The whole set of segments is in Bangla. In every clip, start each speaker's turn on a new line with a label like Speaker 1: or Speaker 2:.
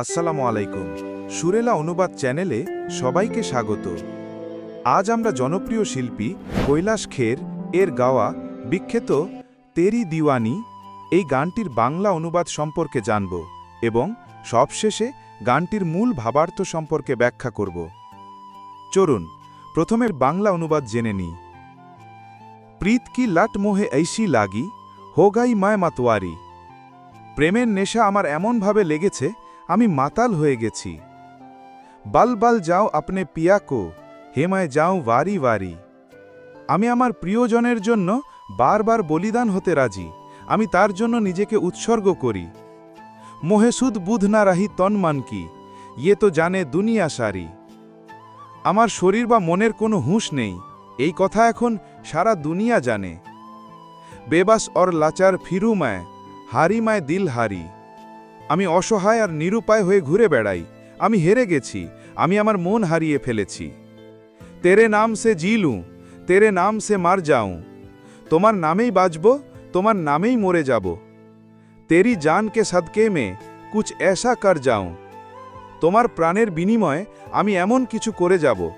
Speaker 1: আসসালামু আলাইকুম। সুরেলা অনুবাদ চ্যানেলে সবাইকে স্বাগত। আজ আমরা জনপ্রিয় শিল্পী কৈলাস খের এর গাওয়া বিখ্যাত তেরি দিওয়ানি এই গানটির বাংলা অনুবাদ সম্পর্কে জানব এবং সবশেষে গানটির মূল ভাবার্থ সম্পর্কে ব্যাখ্যা করব। চলুন প্রথমের বাংলা অনুবাদ জেনে নিই। প্রীত কি লাট মোহে ঐশী লাগি হোগাই মায় মাতোয়ারি। প্রেমের নেশা আমার এমনভাবে লেগেছে আমি মাতাল হয়ে গেছি। বাল বাল যাও আপনি পিয়াকো, হেমায় যাও ওয়ারি ওয়ারি আমি আমার প্রিয়জনের জন্য বারবার বলিদান হতে রাজি, আমি তার জন্য নিজেকে উৎসর্গ করি। মোহেসুদ বুধ না রাহি তন্মান কি ইয়ে তো জানে দুনিয়া সারি। আমার শরীর বা মনের কোনো হুঁশ নেই, এই কথা এখন সারা দুনিয়া জানে। বেবাস অর লাচার ফিরু মায়, হারি মায় দিল হারি। আমি অসহায় আর নিরুপায় হয়ে ঘুরে বেড়াই। আমি হেরে গেছি। আমি আমার মন হারিয়ে ফেলেছি। তেরে নাম সে জিলু, তেরে নাম সে মার যাও। তোমার নামেই বাঁচব, তোমার নামেই মরে যাব। তেরি জানকে সাদকে মে কুচ এসা কর যাও। তোমার প্রাণের বিনিময়ে আমি এমন কিছু করে যাব।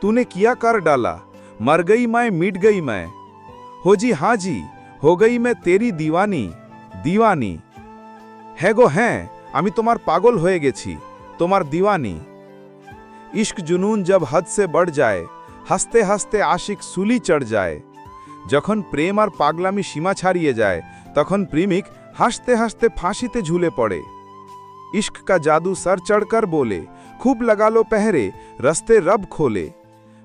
Speaker 1: তুনে কিয়া কার ডালা, মার গই মায়, মিট গই মায়। হোজি হাজি হো গই মে তেরি দিওয়ানি দিওয়ানি। হ্যাঁ গো হ্যাঁ আমি তোমার পাগল হয়ে গেছি, তোমার দিওয়ানি। ইশক জুনুন জব হদ সে বড় যায়, হাসতে হাসতে আশিক সুলি চড় যায়। যখন প্রেম আর পাগলামি সীমা ছাড়িয়ে যায়, তখন প্রেমিক হাসতে হাসতে ফাঁসিতে ঝুলে পড়ে। ইশক কা জাদু সর চড়কর বলে, খুব লাগালো পেহরে, রস্তে রব খোলে।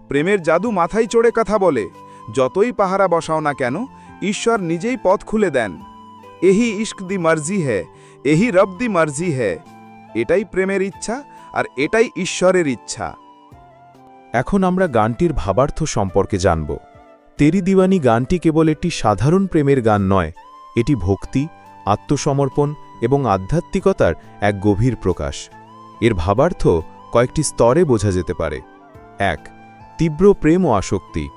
Speaker 1: প্রেমের জাদু মাথায় চড়ে কথা বলে, যতই পাহারা বসাও না কেন, ঈশ্বর নিজেই পথ খুলে দেন। এহি ইশক দি মর্জি হ্যায় এহি রব দি মার্জি হ্যায় এটাই প্রেমের ইচ্ছা আর এটাই ঈশ্বরের ইচ্ছা।
Speaker 2: এখন আমরা গানটির ভাবার্থ সম্পর্কে জানব। তেরি দিওয়ানি গানটি কেবল একটি সাধারণ প্রেমের গান নয়, এটি ভক্তি, আত্মসমর্পণ এবং আধ্যাত্মিকতার এক গভীর প্রকাশ। এর ভাবার্থ কয়েকটি স্তরে বোঝা যেতে পারে। এক, তীব্র প্রেম ও আসক্তি।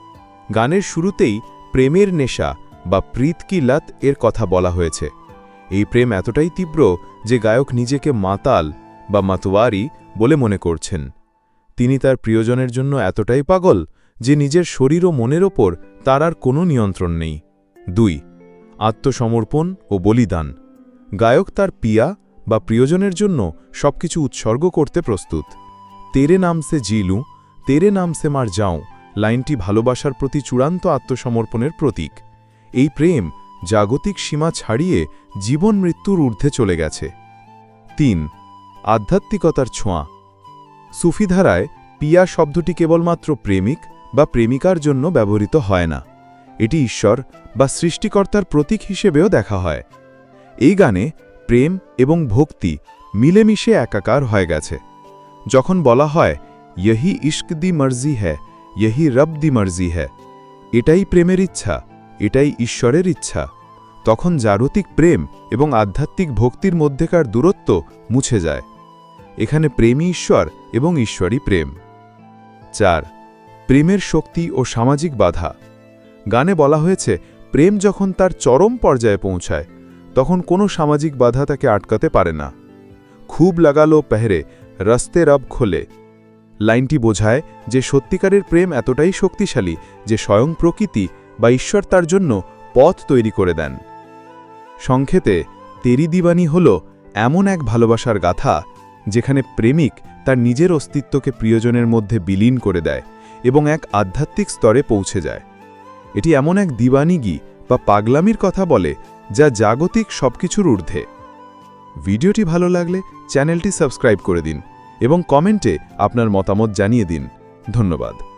Speaker 2: গানের শুরুতেই প্রেমের নেশা বা প্রীত কি লত এর কথা বলা হয়েছে। এই প্রেম এতটাই তীব্র যে গায়ক নিজেকে মাতাল বা মাতোয়ারি বলে মনে করছেন। তিনি তার প্রিয়জনের জন্য এতটাই পাগল যে নিজের শরীর ও মনের ওপর তার আর কোনো নিয়ন্ত্রণ নেই। দুই, আত্মসমর্পণ ও বলিদান। গায়ক তার পিয়া বা প্রিয়জনের জন্য সবকিছু উৎসর্গ করতে প্রস্তুত। তেরে নাম সে জিলু, তেরে নাম সে মার যাও, লাইনটি ভালোবাসার প্রতি চূড়ান্ত আত্মসমর্পণের প্রতীক। এই প্রেম জাগতিক সীমা ছাড়িয়ে জীবন মৃত্যুর ঊর্ধ্বে চলে গেছে। তিন, আধ্যাত্মিকতার ছোঁয়া। সুফিধারায় পিয়া শব্দটি কেবলমাত্র প্রেমিক বা প্রেমিকার জন্য ব্যবহৃত হয় না। এটি ঈশ্বর বা সৃষ্টিকর্তার প্রতীক হিসেবেও দেখা হয়। এই গানে প্রেম এবং ভক্তি মিলেমিশে একাকার হয়ে গেছে। যখন বলা হয় ইহি ইশক দি মর্জি হ্যাঁ ইহি রব দি মর্জি হ্যাঁ এটাই প্রেমের ইচ্ছা। এটাই ঈশ্বরের ইচ্ছা। তখন জাগতিক প্রেম এবং আধ্যাত্মিক ভক্তির মধ্যেকার দূরত্ব মুছে যায়। এখানে প্রেমই ঈশ্বর এবং ঈশ্বরই প্রেম। চার, প্রেমের শক্তি ও সামাজিক বাধা। গানে বলা হয়েছে, প্রেম যখন তার চরম পর্যায়ে পৌঁছায়, তখন কোনো সামাজিক বাধা তাকে আটকাতে পারে না। খুব লাগালো পেহরে, রস্তে রব খোলে। লাইনটি বোঝায় যে সত্যিকারের প্রেম এতটাই শক্তিশালী যে স্বয়ং প্রকৃতি বা ঈশ্বর তার জন্য পথ তৈরি করে দেন। সংক্ষেপে, তেরি দিবানি হল এমন এক ভালোবাসার গাথা যেখানে প্রেমিক তার নিজের অস্তিত্বকে প্রিয়জনের মধ্যে বিলীন করে দেয় এবং এক আধ্যাত্মিক স্তরে পৌঁছে যায়। এটি এমন এক দিবানিগি বা পাগলামির কথা বলে যা জাগতিক সবকিছুর ঊর্ধ্বে। ভিডিওটি ভালো লাগলে চ্যানেলটি সাবস্ক্রাইব করে দিন এবং কমেন্টে আপনার মতামত জানিয়ে দিন। ধন্যবাদ।